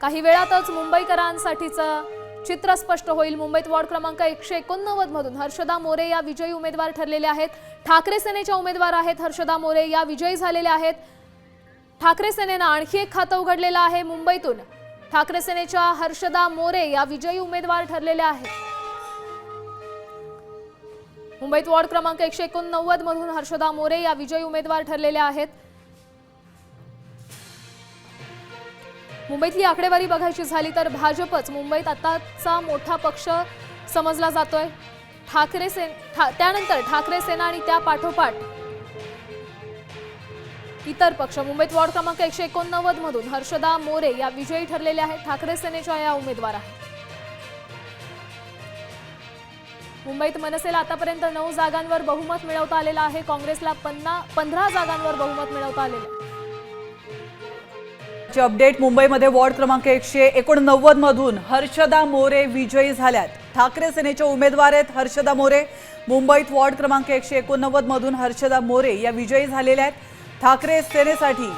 काही वेळातच मुंबईकरांसाठीचं चित्र स्पष्ट होईल. मुंबईत वॉर्ड क्रमांक एकशे एकोणनव्वद मधून हर्षदा मोरे या विजयी उमेदवार ठरलेल्या आहेत. ठाकरे सेनेच्या उमेदवार आहेत हर्षदा मोरे या विजयी झालेल्या आहेत. ठाकरे सेनेनं आणखी एक खातं उघडलेलं आहे मुंबईतून. ठाकरे सेनेच्या हर्षदा मोरे या विजयी उमेदवार ठरलेल्या आहेत. मुंबईत वॉर्ड क्रमांक एकशे एकोणनव्वद मधून हर्षदा मोरे या विजयी उमेदवार ठरलेल्या आहेत. मुंबईतली आकडेवारी बघायची झाली तर भाजपच मुंबईत आताचा मोठा पक्ष समजला जातोय. ठाकरे सेन ठा, त्यानंतर ठाकरे सेना आणि त्या पाठोपाठ इतर पक्ष. मुंबईत वॉर्ड क्रमांक एकशे एकोणनव्वद मधून हर्षदा मोरे या विजयी ठरलेल्या आहेत. ठाकरे सेनेच्या या उमेदवार आहेत. मुंबईत मनसेला आतापर्यंत नऊ जागांवर बहुमत मिळवता आलेलं आहे. काँग्रेसला पन्ना पंधरा जागांवर बहुमत मिळवता आलेलं आहे. ची अपडेट मुंबईमध्ये वॉर्ड क्रमांक एकशे एकोणनव्वद मधून हर्षदा मोरे विजयी झाल्यात. ठाकरे सेनेच्या उमेदवार आहेत हर्षदा मोरे. मुंबईत वॉर्ड क्रमांक एकशे एकोणनव्वद मधून हर्षदा मोरे या विजयी झालेल्या आहेत. ठाकरे सेनेसाठी